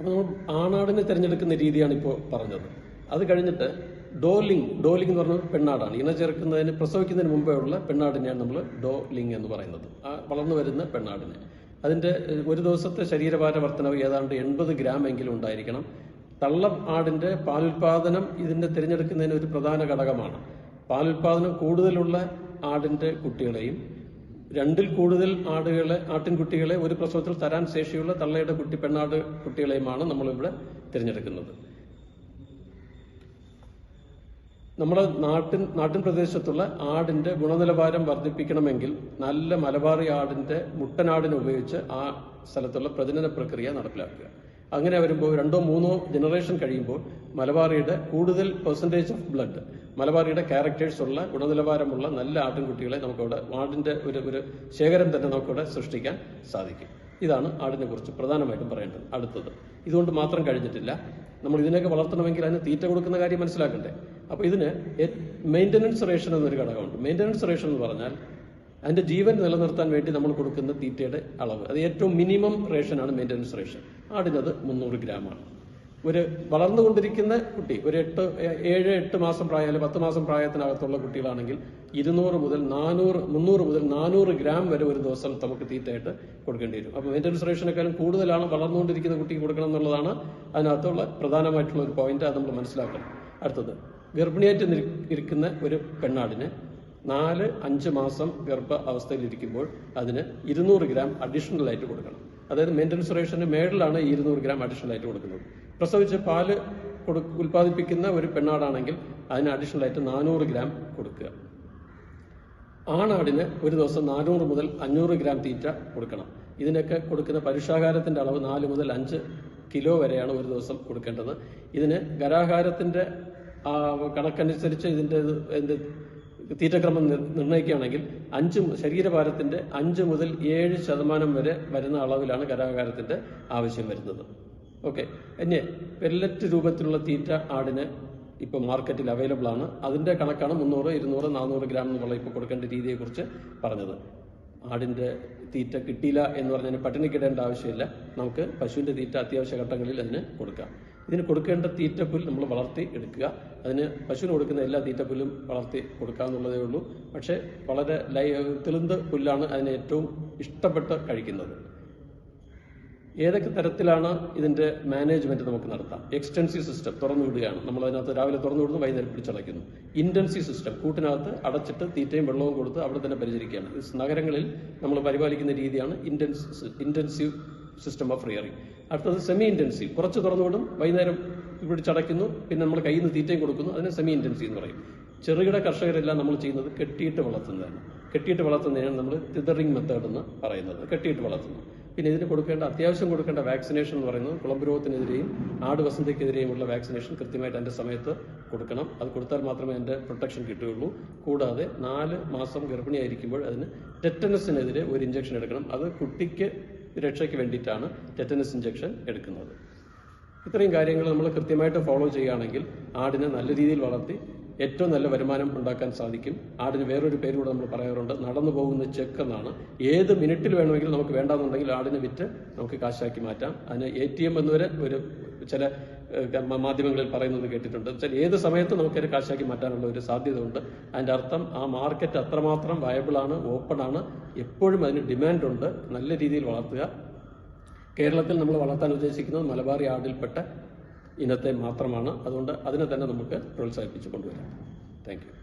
അപ്പോൾ നമ്മൾ ആണാടിനെ തിരഞ്ഞെടുക്കുന്ന രീതിയാണ് ഇപ്പോൾ പറഞ്ഞത്. അത് കഴിഞ്ഞിട്ട് ഡോലിംഗ് ഡോലിംഗ് എന്ന് പറഞ്ഞ പെണ്ണാടാണ്. ഇണ ചേർക്കുന്നതിന് പ്രസവിക്കുന്നതിന് മുമ്പേ ഉള്ള പെണ്ണാടിനെയാണ് നമ്മൾ ഡോലിംഗ് എന്ന് പറയുന്നത്. ആ വളർന്നു വരുന്ന പെണ്ണാടിനെ. അതിന്റെ ഒരു ദിവസത്തെ ശരീരഭാര വർധനവ് ഏതാണ്ട് എൺപത് ഗ്രാം എങ്കിലും ഉണ്ടായിരിക്കണം. തള്ളം ആടിന്റെ പാലുൽപാദനം ഇതിന്റെ തിരഞ്ഞെടുക്കുന്നതിന് ഒരു പ്രധാന ഘടകമാണ്. പാലുൽപാദനം കൂടുതലുള്ള ആടിന്റെ കുട്ടികളെയും രണ്ടിൽ കൂടുതൽ ആടുകളെ ആട്ടിൻകുട്ടികളെ ഒരു പ്രസവത്തിൽ തരാൻ ശേഷിയുള്ള തള്ളയുടെ കുട്ടി പെണ്ണാട് കുട്ടികളെയുമാണ് നമ്മളിവിടെ തിരഞ്ഞെടുക്കുന്നത്. നമ്മുടെ നാട്ടിൻ നാട്ടിൻ പ്രദേശത്തുള്ള ആടിന്റെ ഗുണനിലവാരം വർദ്ധിപ്പിക്കണമെങ്കിൽ നല്ല മലബാറി ആടിന്റെ മുട്ടനാടിനെ ഉപയോഗിച്ച് ആ സ്ഥലത്തുള്ള പ്രജനന പ്രക്രിയ നടപ്പിലാക്കുക. അങ്ങനെ വരുമ്പോൾ രണ്ടോ മൂന്നോ ജനറേഷൻ കഴിയുമ്പോൾ മലബാറിയുടെ കൂടുതൽ പെർസെന്റേജ് ഓഫ് ബ്ലഡ് മലബാറിയുടെ ക്യാരക്ടേഴ്സ് ഉള്ള ഗുണനിലവാരമുള്ള നല്ല ആട്ടിൻകുട്ടികളെ നമുക്കവിടെ ആടിന്റെ ഒരു ഒരു ശേഖരം തന്നെ നമുക്കവിടെ സൃഷ്ടിക്കാൻ സാധിക്കും. ഇതാണ് ആടിനെ കുറിച്ച് പ്രധാനമായിട്ടും പറയേണ്ടത്. അടുത്തത് ഇതുകൊണ്ട് മാത്രം കഴിഞ്ഞിട്ടില്ല. നമ്മൾ ഇതിനൊക്കെ വളർത്തണമെങ്കിൽ അതിന് തീറ്റ കൊടുക്കുന്ന കാര്യം മനസ്സിലാക്കണ്ടേ? അപ്പോൾ ഇതിന് മെയിന്റനൻസ് റേഷൻ എന്നൊരു ഘടകമുണ്ട്. മെയിന്റനൻസ് റേഷൻ എന്ന് പറഞ്ഞാൽ അതിന്റെ ജീവൻ നിലനിർത്താൻ വേണ്ടി നമ്മൾ കൊടുക്കുന്ന തീറ്റയുടെ അളവ്. അത് ഏറ്റവും മിനിമം റേഷനാണ് മെയിന്റനൻസ് റേഷൻ ആടിനത് മുന്നൂറ് ഗ്രാമാണ്. ഒരു വളർന്നുകൊണ്ടിരിക്കുന്ന കുട്ടി ഒരു എട്ട് ഏഴ് എട്ട് മാസം പ്രായം അല്ലെങ്കിൽ പത്ത് മാസം പ്രായത്തിനകത്തുള്ള കുട്ടികളാണെങ്കിൽ ഇരുന്നൂറ് മുതൽ നാനൂറ് മുന്നൂറ് മുതൽ നാനൂറ് ഗ്രാം വരെ ഒരു ദിവസം നമുക്ക് തീറ്റയായിട്ട് കൊടുക്കേണ്ടി വരും. അപ്പോൾ മെയിന്റനൻസ് റേഷനേക്കാളും കൂടുതലാണ് വളർന്നുകൊണ്ടിരിക്കുന്ന കുട്ടിക്ക് കൊടുക്കണം എന്നുള്ളതാണ് അതിനകത്തുള്ള പ്രധാനമായിട്ടുള്ള ഒരു പോയിന്റ് അത് നമ്മൾ മനസ്സിലാക്കണം. അടുത്തത് ഗർഭിണിയായിട്ട് ഇരിക്കുന്ന ഒരു പെണ്ണാടിന് നാല് അഞ്ച് മാസം ഗർഭ അവസ്ഥയിൽ ഇരിക്കുമ്പോൾ അതിന് ഇരുന്നൂറ് ഗ്രാം അഡീഷണൽ ആയിട്ട് കൊടുക്കണം. അതായത് മെയിന്റനൻസ് റേഷന് മേളിലാണ് ഈ ഇരുന്നൂറ് ഗ്രാം അഡീഷണൽ ആയിട്ട് കൊടുക്കുന്നത്. പ്രസവിച്ച് പാൽ കൊടു ഉൽപ്പാദിപ്പിക്കുന്ന ഒരു പെണ്ണാടാണെങ്കിൽ അതിന് അഡീഷണൽ ആയിട്ട് നാനൂറ് ഗ്രാം കൊടുക്കുക. ആണാടിന് ഒരു ദിവസം നാനൂറ് മുതൽ അഞ്ഞൂറ് ഗ്രാം തീറ്റ കൊടുക്കണം. ഇതിനൊക്കെ കൊടുക്കുന്ന പരുഷാഹാരത്തിന്റെ അളവ് നാല് മുതൽ അഞ്ച് കിലോ വരെയാണ് ഒരു ദിവസം കൊടുക്കേണ്ടത്. ഇതിന് ഗരാഹാരത്തിന്റെ കണക്കനുസരിച്ച് ഇതിന്റെ ഇത് എന്ത് തീറ്റക്രമം നിർ- നിർണയിക്കുകയാണെങ്കിൽ അഞ്ച് ശരീരഭാരത്തിന്റെ അഞ്ച് മുതൽ ഏഴ് ശതമാനം വരെ വരുന്ന അളവിലാണ് ഗരാഹാരത്തിന്റെ ആവശ്യം വരുന്നത്. ഓക്കെ ഇനി പെല്ലറ്റ് രൂപത്തിലുള്ള തീറ്റ ആടിന് ഇപ്പോൾ മാർക്കറ്റിൽ അവൈലബിൾ ആണ്. അതിന്റെ കണക്കാണ് മുന്നൂറ് ഇരുന്നൂറ് നാനൂറ് ഗ്രാം എന്നുള്ള ഇപ്പോൾ കൊടുക്കേണ്ട രീതിയെക്കുറിച്ച് പറഞ്ഞത്. ആടിന്റെ തീറ്റ കിട്ടിയില്ല എന്ന് പറഞ്ഞാൽ പട്ടിണിക്കിടേണ്ട ആവശ്യമില്ല. നമുക്ക് പശുവിന്റെ തീറ്റ അത്യാവശ്യ ഘട്ടങ്ങളിൽ അതിന് കൊടുക്കാം. ഇതിന് കൊടുക്കേണ്ട തീറ്റപ്പുൽ നമ്മൾ വളർത്തി എടുക്കുക. അതിന് പശുവിന് കൊടുക്കുന്ന എല്ലാ തീറ്റപ്പുല്ലും വളർത്തി കൊടുക്കാമെന്നുള്ളതേ ഉള്ളൂ. പക്ഷേ വളരെ ലൈ തെളിന്ത് പുല്ലാണ് അതിന് ഏറ്റവും ഇഷ്ടപ്പെട്ട് കഴിക്കുന്നത്. ഏതൊക്കെ തരത്തിലാണ് ഇതിന്റെ മാനേജ്മെന്റ് നമുക്ക് നടത്താം? എക്സ്റ്റൻസീവ് സിസ്റ്റം തുറന്നു വിടുകയാണ്. നമ്മൾ അതിനകത്ത് രാവിലെ തുറന്നു വിടുന്നു വൈകുന്നേരം പിടിച്ചടയ്ക്കുന്നു. ഇന്റൻസീവ് സിസ്റ്റം കൂട്ടിനകത്ത് അടച്ചിട്ട് തീറ്റയും വെള്ളവും കൊടുത്ത് അവിടെ തന്നെ പരിചരിക്കുകയാണ്. നഗരങ്ങളിൽ നമ്മൾ പരിപാലിക്കുന്ന രീതിയാണ് intense intensive system of rearing അടുത്തത് സെമി ഇന്റൻസീവ് കുറച്ച് തുറന്നു വിടും വൈകുന്നേരം പിടിച്ചടയ്ക്കുന്നു പിന്നെ നമ്മൾ കയ്യിൽ നിന്ന് തീറ്റയും കൊടുക്കുന്നു അതിനെ സെമി ഇന്റൻസീവ് എന്ന് പറയും. ചെറുകിട കർഷകരെല്ലാം നമ്മൾ ചെയ്യുന്നത് കെട്ടിയിട്ട് വളർത്തുന്നതാണ്. കെട്ടിയിട്ട് വളർത്തുന്നതിനാണ് നമ്മൾ തിതറിംഗ് മെത്തേഡ് എന്ന് പറയുന്നത്. കെട്ടിയിട്ട് വളർത്തുന്നു. പിന്നെ ഇതിന് കൊടുക്കേണ്ട അത്യാവശ്യം കൊടുക്കേണ്ട വാക്സിനേഷൻ എന്ന് പറയുന്നത് കുളമ്പ് രോഗത്തിനെതിരെയും ആട് വസന്തയ്ക്കെതിരെയുമുള്ള വാക്സിനേഷൻ കൃത്യമായിട്ട് അതിന്റെ സമയത്ത് കൊടുക്കണം. അത് കൊടുത്താൽ മാത്രമേ അതിന്റെ പ്രൊട്ടക്ഷൻ കിട്ടുകയുള്ളൂ. കൂടാതെ നാല് മാസം ഗർഭിണിയായിരിക്കുമ്പോൾ അതിന് ടെറ്റനസിനെതിരെ ഒരു ഇഞ്ചക്ഷൻ എടുക്കണം. അത് കുട്ടിക്ക് രക്ഷയ്ക്ക് വേണ്ടിയിട്ടാണ് ടെറ്റനസ് ഇഞ്ചക്ഷൻ എടുക്കുന്നത്. ഇത്രയും കാര്യങ്ങൾ നമ്മൾ കൃത്യമായിട്ട് ഫോളോ ചെയ്യുകയാണെങ്കിൽ ആടിനെ നല്ല രീതിയിൽ വളർത്തി ഏറ്റവും നല്ല വരുമാനം ഉണ്ടാക്കാൻ സാധിക്കും. ആടിന് വേറൊരു പേര് കൂടെ നമ്മൾ പറയാറുണ്ട്. നടന്നു പോകുന്ന ചെക്ക് എന്നാണ് ഏത് മിനിറ്റിൽ വേണമെങ്കിലും നമുക്ക് വേണ്ടാന്നുണ്ടെങ്കിൽ ആടിനെ വിറ്റ് നമുക്ക് കാശാക്കി മാറ്റാം. അതിന് എ ടി എം എന്നുവരെ ഒരു ചില മാധ്യമങ്ങളിൽ പറയുന്നത് കേട്ടിട്ടുണ്ട്. വെച്ചാൽ ഏത് സമയത്തും നമുക്ക് നമുക്കത് കാശാക്കി മാറ്റാനുള്ള ഒരു സാധ്യത ഉണ്ട് അതിന്റെ അർത്ഥം ആ മാർക്കറ്റ് അത്രമാത്രം വയബിൾ ആണ് ഓപ്പൺ ആണ്. എപ്പോഴും അതിന് ഡിമാൻഡ് ഉണ്ട്. നല്ല രീതിയിൽ വളർത്തുക. കേരളത്തിൽ നമ്മൾ വളർത്താൻ ഉദ്ദേശിക്കുന്നത് മലബാറി ആടിൽപ്പെട്ട ഇനത്തെ മാത്രമാണ്. അതുകൊണ്ട് അതിനെ തന്നെ നമുക്ക് പ്രോത്സാഹിപ്പിച്ചു കൊണ്ടുവരാം. താങ്ക്